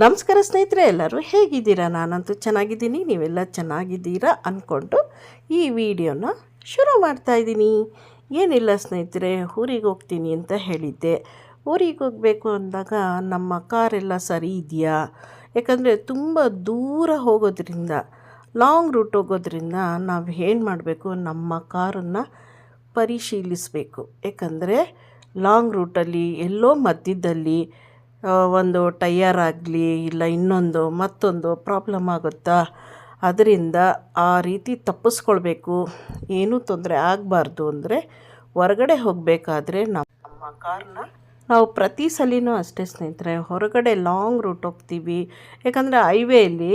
ನಮಸ್ಕಾರ ಸ್ನೇಹಿತರೆ, ಎಲ್ಲರೂ ಹೇಗಿದ್ದೀರಾ? ನಾನಂತೂ ಚೆನ್ನಾಗಿದ್ದೀನಿ, ನೀವೆಲ್ಲ ಚೆನ್ನಾಗಿದ್ದೀರಾ ಅಂದ್ಕೊಂಡು ಈ ವಿಡಿಯೋನ ಶುರು ಮಾಡ್ತಾ ಇದ್ದೀನಿ. ಏನಿಲ್ಲ ಸ್ನೇಹಿತರೆ, ಊರಿಗೆ ಹೋಗ್ತೀನಿ ಅಂತ ಹೇಳಿದ್ದೆ. ಊರಿಗೆ ಹೋಗಬೇಕು ಅಂದಾಗ ನಮ್ಮ ಕಾರೆಲ್ಲ ಸರಿ ಇದೆಯಾ? ಯಾಕಂದರೆ ತುಂಬ ದೂರ ಹೋಗೋದ್ರಿಂದ, ಲಾಂಗ್ ರೂಟ್ ಹೋಗೋದ್ರಿಂದ ನಾವು ಏನು ಮಾಡಬೇಕು, ನಮ್ಮ ಕಾರನ್ನು ಪರಿಶೀಲಿಸಬೇಕು. ಯಾಕಂದರೆ ಲಾಂಗ್ ರೂಟಲ್ಲಿ ಎಲ್ಲೋ ಮಧ್ಯದಲ್ಲಿ ಒಂದು ಟೈಯರ್ ಆಗಲಿ ಇಲ್ಲ ಇನ್ನೊಂದು ಮತ್ತೊಂದು ಪ್ರಾಬ್ಲಮ್ ಆಗುತ್ತಾ? ಅದರಿಂದ ಆ ರೀತಿ ತಪ್ಪಿಸ್ಕೊಳ್ಬೇಕು. ಏನೂ ತೊಂದರೆ ಆಗಬಾರ್ದು ಅಂದರೆ ಹೊರಗಡೆ ಹೋಗಬೇಕಾದ್ರೆ ನಮ್ಮ ಕಾರ್ನ ನಾವು ಪ್ರತಿ ಸಲಿನೂ ಅಷ್ಟೇ ಸ್ನೇಹಿತರೆ, ಹೊರಗಡೆ ಲಾಂಗ್ ರೂಟ್ ಹೋಗ್ತೀವಿ. ಯಾಕಂದರೆ ಹೈವೇಲಿ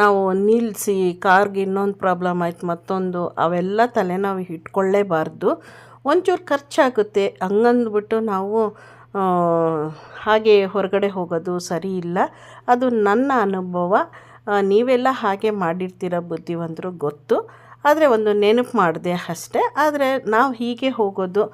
ನಾವು ನಿಲ್ಲಿಸಿ ಕಾರ್ಗೆ ಇನ್ನೊಂದು ಪ್ರಾಬ್ಲಮ್ ಆಯ್ತು, ಮತ್ತೊಂದು ಅವೆಲ್ಲ ತಲೆ ನಾವು ಇಟ್ಕೊಳ್ಳೇಬಾರ್ದು. ಒಂಚೂರು ಖರ್ಚಾಗುತ್ತೆ. ಹಂಗಂದ್ಬಿಟ್ಟು ನಾವು ಹಾಗೆ ಹೊರಗಡೆ ಹೋಗೋದು ಸರಿ ಇಲ್ಲ. ಅದು ನನ್ನ ಅನುಭವ. ನೀವೆಲ್ಲ ಹಾಗೆ ಮಾಡಿರ್ತೀರ ಬುದ್ಧಿವಂತರು ಗೊತ್ತು. ಆದರೆ ಒಂದು ನೆನಪು ಮಾಡಿದೆ ಅಷ್ಟೇ. ಆದರೆ ನಾವು ಹೀಗೆ ಹೋಗೋದು,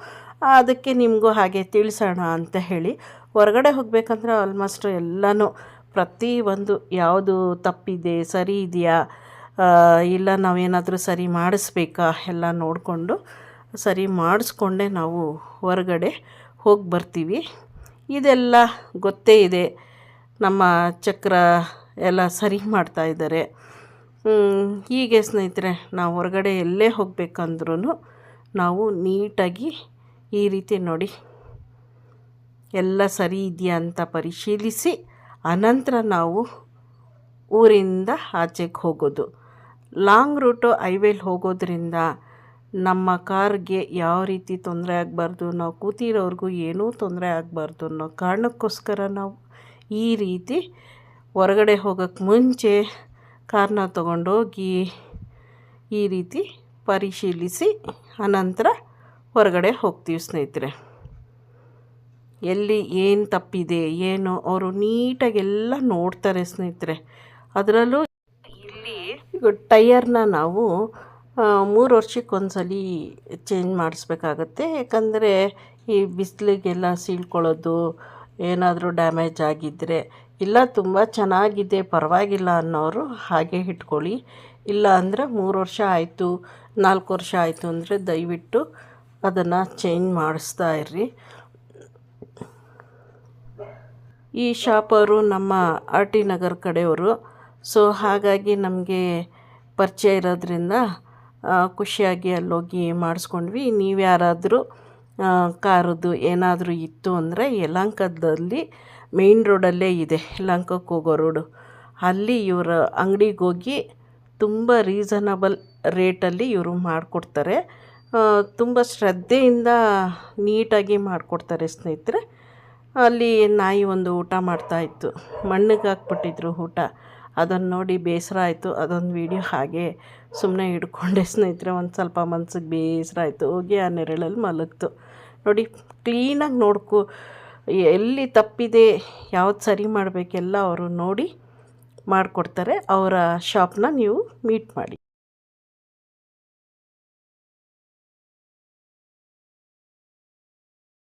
ಅದಕ್ಕೆ ನಿಮಗೂ ಹಾಗೆ ತಿಳಿಸೋಣ ಅಂತ ಹೇಳಿ ಹೊರಗಡೆ ಹೋಗಬೇಕಂದ್ರೆ ಆಲ್ಮೋಸ್ಟ್ ಎಲ್ಲನೂ ಪ್ರತಿ ಒಂದು ಯಾವುದು ತಪ್ಪಿದೆ, ಸರಿ ಇದೆಯಾ? ಇಲ್ಲ ನಾವೇನಾದರೂ ಸರಿ ಮಾಡಿಸ್ಬೇಕಾ? ಎಲ್ಲ ನೋಡಿಕೊಂಡು ಸರಿ ಮಾಡಿಸ್ಕೊಂಡೆ ನಾವು ಹೊರಗಡೆ ಹೋಗಿ ಬರ್ತೀವಿ. ಇದೆಲ್ಲ ಗೊತ್ತೇ ಇದೆ. ನಮ್ಮ ಚಕ್ರ ಎಲ್ಲ ಸರಿ ಮಾಡ್ತಾ ಇದ್ದಾರೆ. ಹೀಗೆ ಸ್ನೇಹಿತರೆ, ನಾವು ಹೊರಗಡೆ ಎಲ್ಲೇ ಹೋಗಬೇಕಂದ್ರೂ ನಾವು ನೀಟಾಗಿ ಈ ರೀತಿ ನೋಡಿ ಎಲ್ಲ ಸರಿ ಇದೆಯಾ ಅಂತ ಪರಿಶೀಲಿಸಿ, ಅನಂತರ ನಾವು ಊರಿಂದ ಆಚೆಗೆ ಹೋಗೋದು. ಲಾಂಗ್ ರೂಟು ಹೈವೇಲಿ ಹೋಗೋದ್ರಿಂದ ನಮ್ಮ ಕಾರ್ಗೆ ಯಾವ ರೀತಿ ತೊಂದರೆ ಆಗಬಾರ್ದು, ನಾವು ಕೂತಿರೋರ್ಗೂ ಏನೂ ತೊಂದರೆ ಆಗಬಾರ್ದು ಅನ್ನೋ ಕಾರಣಕ್ಕೋಸ್ಕರ ನಾವು ಈ ರೀತಿ ಹೊರಗಡೆ ಹೋಗೋಕ್ಕೆ ಮುಂಚೆ ಕಾರನ್ನ ತಗೊಂಡೋಗಿ ಈ ರೀತಿ ಪರಿಶೀಲಿಸಿ ಅನಂತರ ಹೊರಗಡೆ ಹೋಗ್ತೀವಿ ಸ್ನೇಹಿತರೆ. ಎಲ್ಲಿ ಏನು ತಪ್ಪಿದೆ, ಏನು ಅವರು ನೀಟಾಗಿ ಎಲ್ಲ ನೋಡ್ತಾರೆ ಸ್ನೇಹಿತರೆ. ಅದರಲ್ಲೂ ಇಲ್ಲಿ ಟಯರ್ನ ನಾವು ಮೂರು ಒಂದ್ಸಲ ಚೇಂಜ್ ಮಾಡಿಸ್ಬೇಕಾಗತ್ತೆ. ಯಾಕಂದರೆ ಈ ಬಿಸಿಲಿಗೆಲ್ಲ ಸೀಳ್ಕೊಳ್ಳೋದು, ಏನಾದರೂ ಡ್ಯಾಮೇಜ್ ಆಗಿದ್ದರೆ ಇಲ್ಲ, ತುಂಬ ಚೆನ್ನಾಗಿದೆ, ಪರವಾಗಿಲ್ಲ ಅನ್ನೋರು ಹಾಗೆ ಇಟ್ಕೊಳ್ಳಿ. ಇಲ್ಲ ಅಂದರೆ ಮೂರು ವರ್ಷ ಆಯಿತು, ನಾಲ್ಕು ವರ್ಷ ಆಯಿತು ಅಂದರೆ ದಯವಿಟ್ಟು ಅದನ್ನು ಚೇಂಜ್ ಮಾಡಿಸ್ತಾ ಇರ್ರಿ. ಈ ಶಾಪರು ನಮ್ಮ ಆರ್ ಟಿ ನಗರ್ ಕಡೆಯವರು ಸೊ ಹಾಗಾಗಿ ನಮಗೆ ಪರಿಚಯ ಇರೋದ್ರಿಂದ ಖುಷಿಯಾಗಿ ಅಲ್ಲೋಗಿ ಮಾಡಿಸ್ಕೊಂಡ್ವಿ. ನೀವು ಯಾರಾದರೂ ಕಾರದ್ದು ಏನಾದರೂ ಇತ್ತು ಅಂದರೆ ಯಲಹಂಕದಲ್ಲಿ ಮೇಯ್ನ್ ರೋಡಲ್ಲೇ ಇದೆ ಯಲಹಂಕಕ್ಕೆ ಹೋಗೋ ರೋಡು. ಅಲ್ಲಿ ಇವರ ಅಂಗಡಿಗೆ ಹೋಗಿ ತುಂಬ ರೀಸನಬಲ್ ರೇಟಲ್ಲಿ ಇವರು ಮಾಡಿಕೊಡ್ತಾರೆ. ತುಂಬ ಶ್ರದ್ಧೆಯಿಂದ ನೀಟಾಗಿ ಮಾಡಿಕೊಡ್ತಾರೆ ಸ್ನೇಹಿತರೆ. ಅಲ್ಲಿ ನಾಯಿ ಒಂದು ಊಟ ಮಾಡ್ತಾಯಿತ್ತು ಮಣ್ಣಿಗೆ ಹಾಕ್ಬಿಟ್ಟಿದ್ರು ಊಟ. ಅದನ್ನು ನೋಡಿ ಬೇಸರ ಆಯಿತು. ಅದೊಂದು ವಿಡಿಯೋ ಹಾಗೆ ಸುಮ್ಮನೆ ಹಿಡ್ಕೊಂಡೆ. ಸ್ನೇಹಿತರೆ, ಒಂದು ಸ್ವಲ್ಪ ಮನ್ಸಿಗೆ ಬೇಸರ ಆಯಿತು. ಹೋಗಿ ಆ ನೆರಳಲ್ಲಿ ಮಲಗ್ತು. ನೋಡಿ ಕ್ಲೀನಾಗಿ ನೋಡ್ಕೊ, ಎಲ್ಲಿ ತಪ್ಪಿದೆ, ಯಾವ್ದು ಸರಿ ಮಾಡಬೇಕೆಲ್ಲ ಅವರು ನೋಡಿ ಮಾಡಿಕೊಡ್ತಾರೆ. ಅವರ ಶಾಪ್ನ ನೀವು ಮೀಟ್ ಮಾಡಿ.